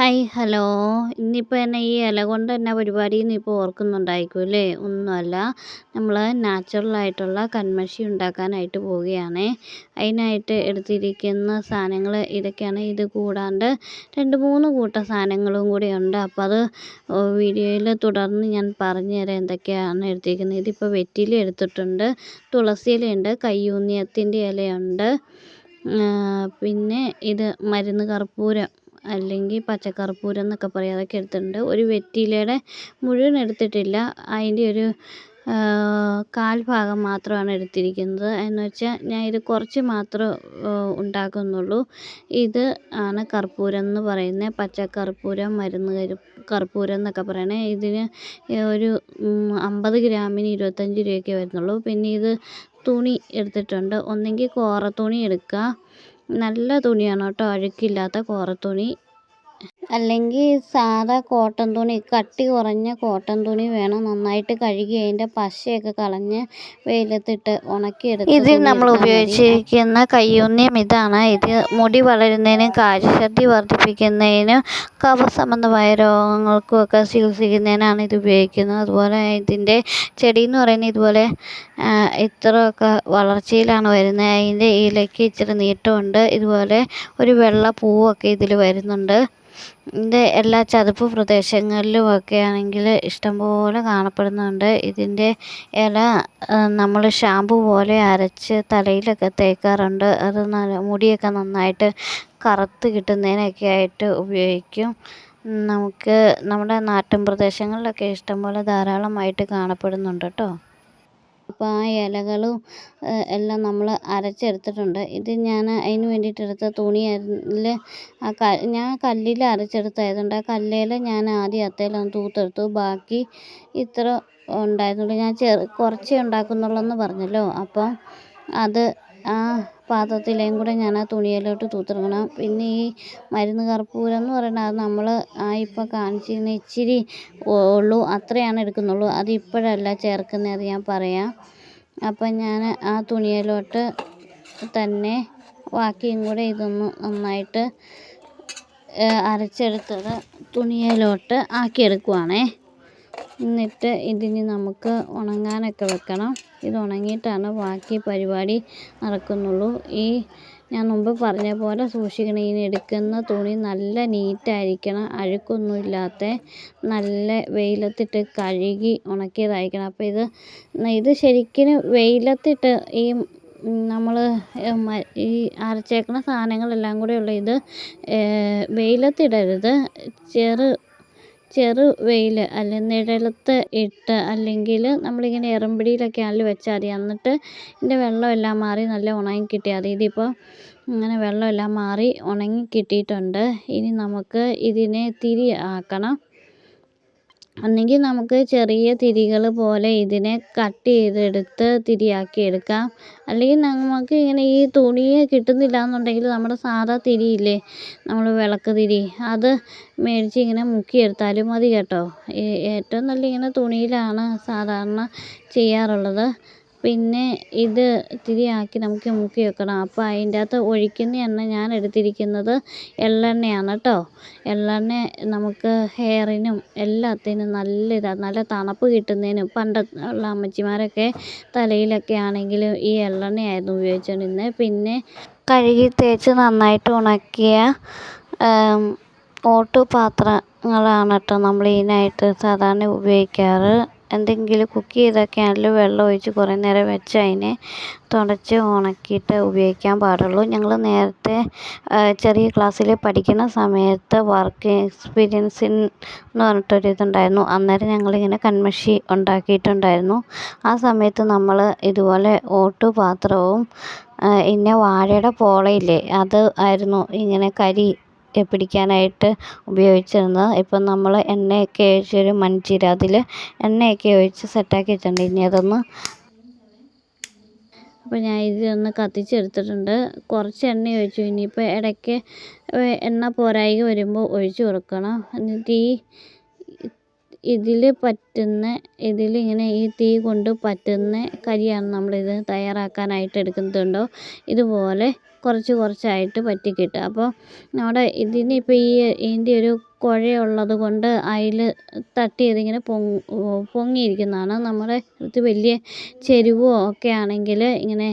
Hi hello ഇന്നിപ്പോൾ എന്നെ ഈ ഇല കൊണ്ട് തന്നെ പരിപാടി ഇന്നിപ്പോൾ ഓർക്കുന്നുണ്ടായിരിക്കും അല്ലേ? ഒന്നുമല്ല. നമ്മൾ നാച്ചുറലായിട്ടുള്ള കൺമഷി ഉണ്ടാക്കാനായിട്ട് പോവുകയാണ്. അതിനായിട്ട് എടുത്തിരിക്കുന്ന സാധനങ്ങൾ ഇതൊക്കെയാണ്. ഇത് കൂടാണ്ട് രണ്ട് മൂന്ന് കൂട്ട സാധനങ്ങളും കൂടി ഉണ്ട്. അപ്പോൾ അത് വീഡിയോയിൽ തുടർന്ന് ഞാൻ പറഞ്ഞു തരാം എന്തൊക്കെയാണ് എടുത്തിരിക്കുന്നത്. ഇതിപ്പോൾ വെറ്റില എടുത്തിട്ടുണ്ട് തുളസി ഇലയുണ്ട് കയ്യൂന്നിയത്തിന്റെ ഇലയുണ്ട്. പിന്നെ ഇത് മരുന്ന് കർപ്പൂരം. അല്ലെങ്കിൽ പച്ചക്കർപ്പൂരം എന്നൊക്കെ പറയും. അതൊക്കെ എടുത്തിട്ടുണ്ട്. ഒരു വെറ്റിലയുടെ മുഴുവൻ എടുത്തിട്ടില്ല. അതിന്റെ ഒരു കാൽ ഭാഗം മാത്രമാണ് എടുത്തിരിക്കുന്നത്. എന്ന് വെച്ചാൽ ഞാൻ ഇത് കുറച്ച് മാത്രം ഉണ്ടാക്കുന്നുള്ളൂ. ഇത് ആണ് കർപ്പൂരം എന്ന് പറയുന്നത്. പച്ചക്കർപ്പൂരം മരുന്ന് കർപ്പൂരം എന്നൊക്കെ പറയണേ. ഇതിന് ഒരു അമ്പത് ഗ്രാമിന് ഇരുപത്തഞ്ച് രൂപയൊക്കെ വരുന്നുള്ളൂ. പിന്നെ ഇത് തുണി എടുത്തിട്ടുണ്ട്. ഒന്നെങ്കിൽ കോറ തുണി എടുക്കുക. നല്ല തുണിയാണ് കേട്ടോ അഴുക്കില്ലാത്ത കോറത്തുണി. അല്ലെങ്കിൽ സാധാ കോട്ടൺ തുണി കട്ടി കുറഞ്ഞ കോട്ടൺ തുണി വേണം നന്നായിട്ട് കഴുകി അതിന്റെ പശയൊക്കെ കളഞ്ഞ് വെയിലത്തിട്ട് ഉണക്കിയെടുത്ത് ഇതിൽ നമ്മൾ ഉപയോഗിച്ചിരിക്കുന്ന കയ്യൂന്നിയം ഇതാണ്. ഇത് മുടി വളരുന്നതിനും കാര്യശക്തി വർദ്ധിപ്പിക്കുന്നതിനും കഫസംബന്ധമായ രോഗങ്ങൾക്കും ഒക്കെ ചികിത്സിക്കുന്നതിനാണ് ഇത് ഉപയോഗിക്കുന്നത്. അതുപോലെ ഇതിന്റെ ചെടി എന്ന് പറയുന്നത് ഇതുപോലെ ഇത്രയൊക്കെ വളർച്ചയിലാണ് വരുന്നത്. അതിന്റെ ഇലയ്ക്ക് ഇച്ചിരി നീട്ടമുണ്ട്. ഇതുപോലെ ഒരു വെള്ള പൂവൊക്കെ ഇതിൽ വരുന്നുണ്ട്. ഇതിന്റെ എല്ലാ ചതുപ്പ് പ്രദേശങ്ങളിലും ഒക്കെ ആണെങ്കിൽ ഇഷ്ടംപോലെ കാണപ്പെടുന്നുണ്ട്. ഇതിന്റെ ഇല നമ്മൾ ഷാമ്പു പോലെ അരച്ച് തലയിലൊക്കെ തേക്കാറുണ്ട്. അത് മുടിയൊക്കെ നന്നായിട്ട് കറുത്ത് കിട്ടുന്നതിനൊക്കെ ആയിട്ട് ഉപയോഗിക്കും. നമുക്ക് നമ്മുടെ നാട്ടിൻ പ്രദേശങ്ങളിലൊക്കെ ഇഷ്ടംപോലെ ധാരാളമായിട്ട് കാണപ്പെടുന്നുണ്ട് കേട്ടോ. അപ്പോൾ ആ ഇലകളും എല്ലാം നമ്മൾ അരച്ചെടുത്തിട്ടുണ്ട്. ഇത് ഞാൻ അതിന് വേണ്ടിയിട്ട് എടുത്ത തുണിയിൽ ആ ഞാൻ കല്ലിൽ അരച്ചെടുത്തതായതുകൊണ്ട് ആ കല്ലിൽ ഞാൻ ആദ്യം അത്തേലൊന്ന് തൂത്തെടുത്തു. ബാക്കി ഇത്ര ഉണ്ടായിരുന്നുള്ളൂ. ഞാൻ ചെറു കുറച്ചേ ഉണ്ടാക്കുന്നുള്ളൂ എന്ന് പറഞ്ഞല്ലോ. അപ്പം അത് ആ പാത്രത്തിലേയും കൂടെ ഞാൻ ആ തുണിയിലോട്ട് തൂത്തെടുക്കണം. പിന്നെ ഈ മരുന്ന് കർപ്പൂരം എന്ന് പറയുന്നത് അത് നമ്മൾ ആ ഇപ്പോൾ കാണിച്ചിരുന്ന ഇച്ചിരി ഉള്ളൂ. അത്രയാണ് എടുക്കുന്നുള്ളൂ. അത് ഇപ്പോഴല്ല ചേർക്കുന്നത് അത് ഞാൻ പറയാം. അപ്പം ഞാൻ ആ തുണിയിലോട്ട് തന്നെ ബാക്കിയും കൂടെ ഇതൊന്ന് നന്നായിട്ട് അരച്ചെടുത്തത് തുണിയിലോട്ട് ആക്കിയെടുക്കുവാണേ. എന്നിട്ട് ഇതിന് നമുക്ക് ഉണങ്ങാനൊക്കെ വെക്കണം. ഇത് ഉണങ്ങിയിട്ടാണ് ബാക്കി പരിപാടി നടക്കുന്നുള്ളൂ. ഈ ഞാൻ മുമ്പ് പറഞ്ഞ പോലെ സൂക്ഷിക്കണം. ഇനി എടുക്കുന്ന തുണി നല്ല നീറ്റായിരിക്കണം. അഴുക്കൊന്നും ഇല്ലാത്ത നല്ല വെയിലത്തിട്ട് കഴുകി ഉണക്കിയതായിരിക്കണം. അപ്പോൾ ഇത് ഇത് ശരിക്കും വെയിലത്തിട്ട് ഈ നമ്മൾ ഈ അരച്ചേക്കണ സാധനങ്ങളെല്ലാം കൂടെ ഉള്ള ഇത് വെയിലത്തിടരുത്. ചെറു ചെറു വെയിൽ അല്ലെങ്കിൽ നിഴലത്ത് ഇട്ട് അല്ലെങ്കിൽ നമ്മളിങ്ങനെ എറമ്പിടിയിലൊക്കെ ആണെങ്കിൽ വെച്ചാൽ മതി. എന്നിട്ട് ഇതിന്റെ വെള്ളമെല്ലാം മാറി നല്ല ഉണങ്ങി കിട്ടിയാൽ മതി ഇതിപ്പോൾ ഇങ്ങനെ വെള്ളമെല്ലാം മാറി ഉണങ്ങി കിട്ടിയിട്ടുണ്ട്. ഇനി നമുക്ക് ഇതിനെ തിരി ആക്കണം ഒന്നെങ്കിൽ നമുക്ക് ചെറിയ തിരികൾ പോലെ ഇതിനെ കട്ട് ചെയ്തെടുത്ത് തിരിയാക്കി എടുക്കാം. അല്ലെങ്കിൽ നമുക്ക് ഇങ്ങനെ ഈ തുണി കിട്ടുന്നില്ല എന്നുണ്ടെങ്കിൽ നമ്മുടെ സാധാ തിരിയില്ലേ? നമ്മൾ വിളക്ക് തിരി. അത് മേടിച്ച് ഇങ്ങനെ മുക്കിയെടുത്താലും മതി കേട്ടോ. ഏറ്റവും നല്ല ഇങ്ങനെ തുണിയിലാണ് സാധാരണ ചെയ്യാറുള്ളത്. പിന്നെ ഇത് തിരിയാക്കി നമുക്ക് മുക്കി വെക്കണം. അപ്പം അതിന്റെ അകത്ത് ഒഴിക്കുന്ന എണ്ണ ഞാൻ എടുത്തിരിക്കുന്നത് എള്ളെണ്ണയാണ് കേട്ടോ എള്ളെണ്ണ നമുക്ക് ഹെയറിനും എല്ലാത്തിനും നല്ല ഇതാണ് നല്ല തണുപ്പ് കിട്ടുന്നതിനും പണ്ട് ഉള്ള അമ്മച്ചിമാരൊക്കെ തലയിലൊക്കെ ആണെങ്കിലും ഈ എള്ളെണ്ണയായിരുന്നു ഉപയോഗിച്ചുകൊണ്ടിരുന്നത് പിന്നെ കഴുകി തേച്ച് നന്നായിട്ട് ഉണക്കിയ ഓട്ടുപാത്രങ്ങളാണ് കേട്ടോ നമ്മൾ ഇതിനായിട്ട് സാധാരണ ഉപയോഗിക്കാറ്. എന്തെങ്കിലും കുക്ക് ചെയ്തൊക്കെ ആണെങ്കിലും വെള്ളം ഒഴിച്ച് കുറേ നേരം വെച്ച് അതിനെ തുടച്ച് ഉണക്കിയിട്ട് ഉപയോഗിക്കാൻ പാടുള്ളൂ. ഞങ്ങൾ നേരത്തെ ചെറിയ ക്ലാസ്സിൽ പഠിക്കുന്ന സമയത്ത് വർക്ക് എക്സ്പീരിയൻസ് എന്ന് പറഞ്ഞിട്ടൊരു ഇതുണ്ടായിരുന്നു. അന്നേരം ഞങ്ങളിങ്ങനെ കൺമഷി ഉണ്ടാക്കിയിട്ടുണ്ടായിരുന്നു. ആ സമയത്ത് നമ്മൾ ഇതുപോലെ ഓട്ടുപാത്രവും പിന്നെ വാഴയുടെ പോളയില്ലേ അത് ആയിരുന്നു ഇങ്ങനെ കരി പിടിക്കാനായിട്ട് ഉപയോഗിച്ചിരുന്നത്. ഇപ്പം നമ്മൾ എണ്ണയൊക്കെ ഒഴിച്ചൊരു മൺചീര അതിൽ എണ്ണയൊക്കെ ഒഴിച്ച് സെറ്റാക്കി വെച്ചിട്ടുണ്ട്. ഇനി അതൊന്ന് അപ്പോൾ ഞാൻ ഇതൊന്ന് കത്തിച്ചെടുത്തിട്ടുണ്ട്. കുറച്ച് എണ്ണ ഒഴിച്ചു. ഇനിയിപ്പോൾ ഇടയ്ക്ക് എണ്ണ പോരായ്ക വരുമ്പോൾ ഒഴിച്ച് കൊടുക്കണം. എന്നിട്ട് ഈ ഇതിൽ പറ്റുന്ന ഇതിലിങ്ങനെ ഈ തീ കൊണ്ട് പറ്റുന്ന കരിയാണ് നമ്മളിത് തയ്യാറാക്കാനായിട്ട് എടുക്കുന്നുണ്ടോ ഇതുപോലെ കുറച്ച് കുറച്ചായിട്ട് പറ്റി കിട്ടുക അപ്പോൾ നമ്മുടെ ഇതിനിപ്പോൾ ഈ ഇതിന്റെ ഒരു കുഴയുള്ളത് കൊണ്ട് അതിൽ തട്ടി ഇതിങ്ങനെ പൊങ്ങി പൊങ്ങിയിരിക്കുന്നതാണ്. നമ്മുടെ ഇത് വലിയ ചെരുവോ ഒക്കെ ആണെങ്കിൽ ഇങ്ങനെ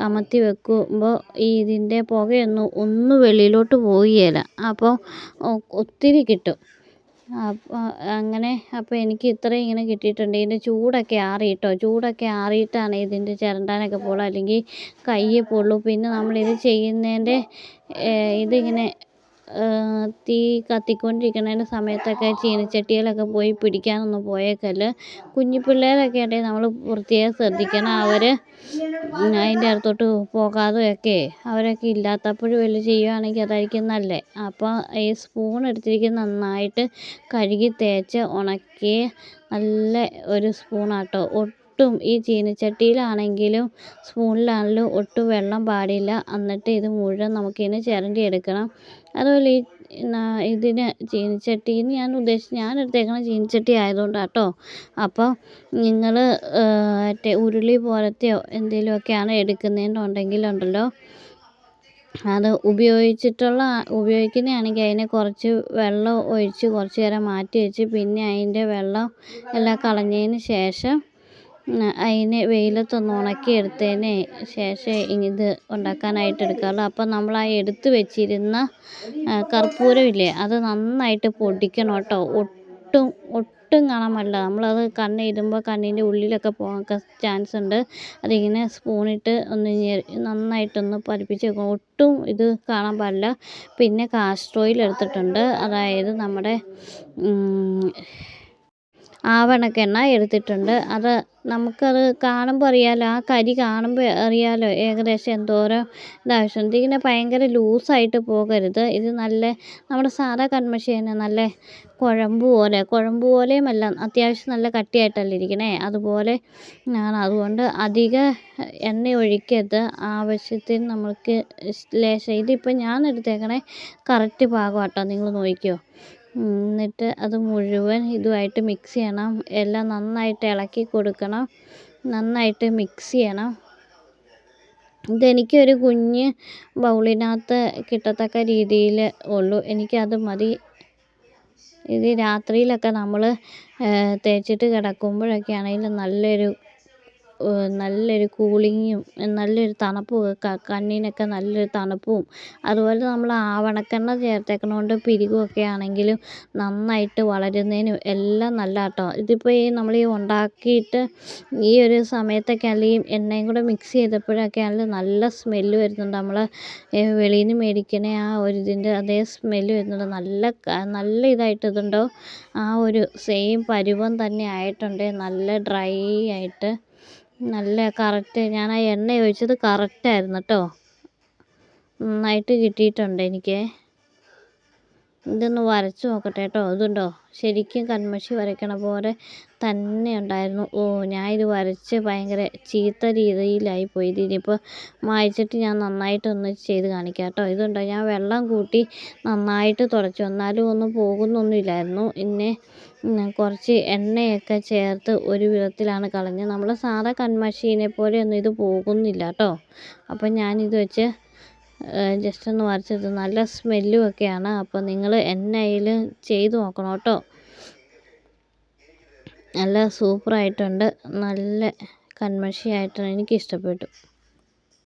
കമത്തി വെക്കുമ്പോൾ ഈ ഇതിന്റെ പുകയൊന്നും ഒന്നും വെളിയിലോട്ട് പോവുകയില്ല. അപ്പോൾ ഒത്തിരി കിട്ടും. അങ്ങനെ അപ്പോൾ എനിക്ക് ഇത്രയും ഇങ്ങനെ കിട്ടിയിട്ടുണ്ട്. ഇതിന്റെ ചൂടൊക്കെ ആറി കേട്ടോ ചൂടൊക്കെ ആറിയിട്ടാണ് ഇതിന്റെ ചിരണ്ടാനൊക്കെ പോകുള്ളൂ അല്ലെങ്കിൽ കൈ പൊള്ളും. പിന്നെ നമ്മളിത് ചെയ്യുന്നതിന്റെ ഇതിങ്ങനെ തീ കത്തിക്കൊണ്ടിരിക്കുന്നതിന്റെ സമയത്തൊക്കെ ചീനച്ചട്ടിയിലൊക്കെ പോയി പിടിക്കാനൊന്നും പോയേക്കല്ല് കുഞ്ഞു പിള്ളേരൊക്കെ ഉണ്ടെങ്കിൽ നമ്മൾ പ്രത്യേകം ശ്രദ്ധിക്കണം. അവർ അതിന്റെ അടുത്തോട്ട് പോകാതെയൊക്കെ അവരൊക്കെ ഇല്ലാത്തപ്പോഴും വല്ലതും ചെയ്യുകയാണെങ്കിൽ അതായിരിക്കും നല്ലത് അപ്പോൾ ഈ സ്പൂൺ എടുത്തിരിക്കുന്നത് നന്നായിട്ട് കഴുകി തേച്ച് ഉണക്കി നല്ല ഒരു സ്പൂണാട്ടോ ഒട്ടും ഈ ചീനച്ചട്ടിയിലാണെങ്കിലും സ്പൂണിലാണെങ്കിലും ഒട്ടും വെള്ളം പാടില്ല. എന്നിട്ട് ഇത് മുഴുവൻ നമുക്കിതിനെ ചിരണ്ടി എടുക്കണം അതുപോലെ ഈ ഇതിന് ചീനച്ചട്ടിയിൽ ഞാൻ ഉദ്ദേശിച്ച് ഞാൻ എടുത്തേക്കണ ചീനച്ചട്ടി ആയതുകൊണ്ടാണ് കേട്ടോ. അപ്പോൾ നിങ്ങൾ മറ്റേ ഉരുളി പോലത്തെയോ എന്തെങ്കിലുമൊക്കെയാണ് എടുക്കുന്നതെന്നുണ്ടെങ്കിലുണ്ടല്ലോ അത് ഉപയോഗിച്ചിട്ടുള്ള ഉപയോഗിക്കുന്നതാണെങ്കിൽ അതിനെ കുറച്ച് വെള്ളം ഒഴിച്ച് കുറച്ച് നേരം മാറ്റി വെച്ച് പിന്നെ അതിന്റെ വെള്ളം എല്ലാം കളഞ്ഞതിന് ശേഷം അതിനെ വെയിലത്തൊന്ന് ഉണക്കിയെടുത്തതിന് ശേഷം ഇത് ഉണ്ടാക്കാനായിട്ട് എടുക്കാറുള്ളൂ അപ്പം നമ്മൾ ആ എടുത്ത് വെച്ചിരുന്ന കർപ്പൂരമില്ലേ അത് നന്നായിട്ട് പൊടിക്കണം കേട്ടോ. ഒട്ടും ഒട്ടും കാണാൻ പാടില്ല നമ്മളത് കണ്ണിടുമ്പോൾ കണ്ണിന്റെ ഉള്ളിലൊക്കെ പോകാൻ ചാൻസ് ഉണ്ട്. അതിങ്ങനെ സ്പൂണിട്ട് ഒന്ന് നന്നായിട്ടൊന്ന് പതിപ്പിച്ച് വെക്കും. ഒട്ടും ഇത് കാണാൻ പാടില്ല പിന്നെ കാസ്റ്റർ ഓയിൽ എടുത്തിട്ടുണ്ട്. അതായത് നമ്മുടെ ആവണക്കെണ്ണ എടുത്തിട്ടുണ്ട്. അത് നമുക്കത് കാണുമ്പോൾ അറിയാമല്ലോ ആ കരി കാണുമ്പോൾ അറിയാമല്ലോ ഏകദേശം എന്തോരം ഇതാവശ്യമുണ്ട് ഇതിങ്ങനെ ഭയങ്കര ലൂസായിട്ട് പോകരുത്. ഇത് നല്ല നമ്മുടെ സാധാ കൺമഷി തന്നെ നല്ല കുഴമ്പ് പോലെ കുഴമ്പ് പോലെയുമല്ല അത്യാവശ്യം നല്ല കട്ടിയായിട്ടല്ലേ ഇരിക്കണേ. അതുപോലെ ആണ്. അതുകൊണ്ട് അധിക എണ്ണ ഒഴിക്കരുത്. ആവശ്യത്തിന് നമ്മൾക്ക് ലേശം. ഇതിപ്പോൾ ഞാൻ എടുത്തേക്കണേ കറക്റ്റ് പാകമാട്ടോ. നിങ്ങൾ നോക്കിക്കോ എന്നിട്ട് അത് മുഴുവൻ ഇതുമായിട്ട് മിക്സ് ചെയ്യണം. എല്ലാം നന്നായിട്ട് ഇളക്കി കൊടുക്കണം. നന്നായിട്ട് മിക്സ് ചെയ്യണം. ഇതെനിക്കൊരു കുഞ്ഞ് ബൗളിനകത്ത് കിട്ടത്തക്ക രീതിയിൽ ഉള്ളൂ. എനിക്കത് മതി. ഇത് രാത്രിയിലൊക്കെ നമ്മൾ തേച്ചിട്ട് കിടക്കുമ്പോഴൊക്കെ ആണെങ്കിലും നല്ലൊരു നല്ലൊരു കൂളിങ്ങും നല്ലൊരു തണുപ്പും ഒക്കെ കണ്ണിനൊക്കെ നല്ലൊരു തണുപ്പും അതുപോലെ നമ്മൾ ആവണക്കെണ്ണ ചേർത്തേക്കണോണ്ട് പിരികമൊക്കെ ആണെങ്കിലും നന്നായിട്ട് വളരുന്നതിനും എല്ലാം നല്ല കേട്ടോ ഇതിപ്പോൾ ഈ നമ്മൾ ഈ ഉണ്ടാക്കിയിട്ട് ഈ ഒരു സമയത്തൊക്കെ അല്ലെങ്കിൽ എണ്ണയും കൂടെ മിക്സ് ചെയ്തപ്പോഴൊക്കെ ആണെങ്കിലും നല്ല സ്മെല്ല് വരുന്നുണ്ട്. നമ്മൾ വെളിയിൽ നിന്ന് മേടിക്കണ ആ ഒരു ഇതിന്റെ അതേ സ്മെല്ല് വരുന്നുണ്ട്. നല്ല നല്ല ഇതായിട്ട് ഇതുണ്ടോ ആ ഒരു സെയിം പരുവം തന്നെ ആയിട്ടുണ്ട്. നല്ല ഡ്രൈ ആയിട്ട് നല്ല കറക്റ്റ് ഞാൻ ആ എണ്ണ ഒഴിച്ചത് കറക്റ്റ് ആയിരുന്നു കേട്ടോ നന്നായിട്ട് കിട്ടിയിട്ടുണ്ട് എനിക്ക്. ഇതൊന്ന് വരച്ച് നോക്കട്ടെ കേട്ടോ. ഇതുണ്ടോ? ശരിക്കും കൺമഷി വരയ്ക്കണ പോലെ തന്നെ ഉണ്ടായിരുന്നു. ഓ ഞാൻ ഇത് വരച്ച് ഭയങ്കര ചീത്ത രീതിയിലായി പോയി. ഇതിനിപ്പോൾ മായ്ച്ചിട്ട് ഞാൻ നന്നായിട്ടൊന്ന് ചെയ്ത് കാണിക്കാം കേട്ടോ. ഇതുണ്ടോ? ഞാൻ വെള്ളം കൂട്ടി നന്നായിട്ട് തുടച്ചു. എന്നാലും ഒന്നും പോകുന്നൊന്നുമില്ലായിരുന്നു. പിന്നെ കുറച്ച് എണ്ണയൊക്കെ ചേർത്ത് ഒരു വിധത്തിലാണ് കളഞ്ഞത്. നമ്മൾ സാധാ കൺമഷീനെ പോലെയൊന്നും ഇത് പോകുന്നില്ല കേട്ടോ. അപ്പം ഞാനിത് വെച്ച് ജസ്റ്റ് ഒന്ന് വരച്ചത്. നല്ല സ്മെല്ലും ഒക്കെയാണ്. അപ്പോൾ നിങ്ങൾ എണ്ണയിൽ ചെയ്തു നോക്കണം കേട്ടോ. നല്ല സൂപ്പറായിട്ടുണ്ട് നല്ല കൺമഷിയായിട്ടാണ് എനിക്കിഷ്ടപ്പെട്ടു